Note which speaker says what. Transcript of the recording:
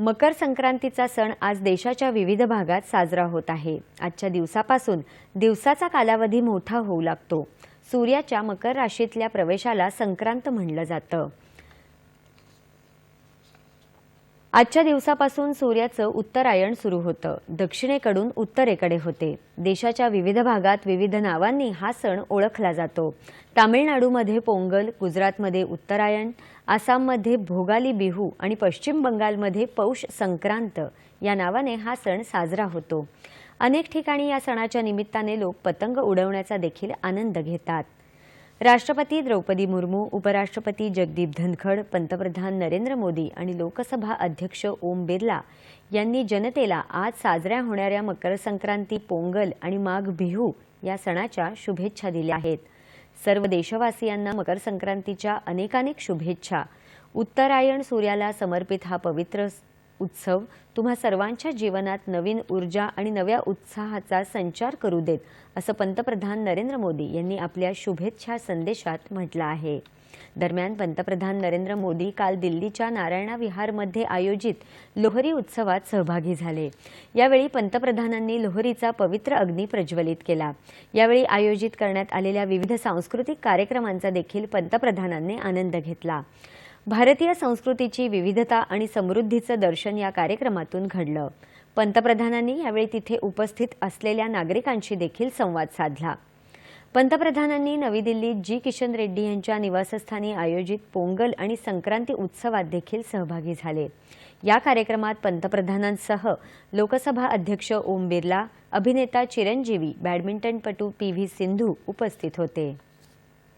Speaker 1: मकर संक्रांतीचा सण आज देशाच्या विविध भागात साजरा होत आहे. आजच्या दिवसापासून दिवसाचा कालावधी मोठा होऊ लागतो. सूर्याच्या मकर राशीतल्या प्रवेशाला संक्रांत म्हणलं जातं. आजच्या दिवसापासून सूर्याचं उत्तरायण सुरू होतं. दक्षिणेकडून उत्तरेकडे होते. देशाच्या विविध भागात विविध नावांनी हा सण ओळखला जातो. तामिळनाडूमध्ये पोंगल गुजरातमध्ये उत्तरायण आसाममध्ये भोगाली बिहू आणि पश्चिम बंगालमध्ये पौष संक्रांत या नावाने हा सण साजरा होतो. अनेक ठिकाणी या सणाच्या निमित्ताने लोक पतंग उडवण्याचा देखील आनंद घेतात. राष्ट्रपती द्रौपदी मुर्मू उपराष्ट्रपती जगदीप धनखड पंतप्रधान नरेंद्र मोदी आणि लोकसभा अध्यक्ष ओम बिर्ला यांनी जनतेला आज साजऱ्या होणाऱ्या मकर संक्रांती पोंगल आणि माघ बिहू या सणाच्या शुभेच्छा दिल्या आहेत. सर्व देशवासियांना मकर संक्रांतीच्या अनेकानेक शुभेच्छा. उत्तरायण सूर्याला समर्पित हा पवित्र उत्सव तुम्हा सर्वांच्या जीवनात नवीन ऊर्जा आणि नव्या उत्साहाचा संचार करू देत असं पंतप्रधान नरेंद्र मोदी यांनी आपल्या शुभेच्छा संदेशात म्हटलं आहे. दरम्यान पंतप्रधान नरेंद्र मोदी काल दिल्लीच्या नारायणा विहारमध्ये आयोजित लोहरी उत्सवात सहभागी झाले. यावेळी पंतप्रधानांनी लोहरीचा पवित्र अग्नी प्रज्वलित केला. यावेळी आयोजित करण्यात आलेल्या विविध सांस्कृतिक कार्यक्रमांचा देखील पंतप्रधानांनी आनंद घेतला. भारतीय संस्कृतीची विविधता आणि समृद्धीचं दर्शन या कार्यक्रमातून घडलं. पंतप्रधानांनी यावेळी तिथे उपस्थित असलेल्या नागरिकांशी देखील संवाद साधला. पंतप्रधानांनी नवी दिल्लीत जी. किशन रेड्डी यांच्या निवासस्थानी आयोजित पोंगल आणि संक्रांती उत्सवात देखील सहभागी झाले. या कार्यक्रमात पंतप्रधानांसह लोकसभा अध्यक्ष ओम बिर्ला अभिनेता चिरंजीवी बॅडमिंटनपटू पी व्ही सिंधू उपस्थित होते.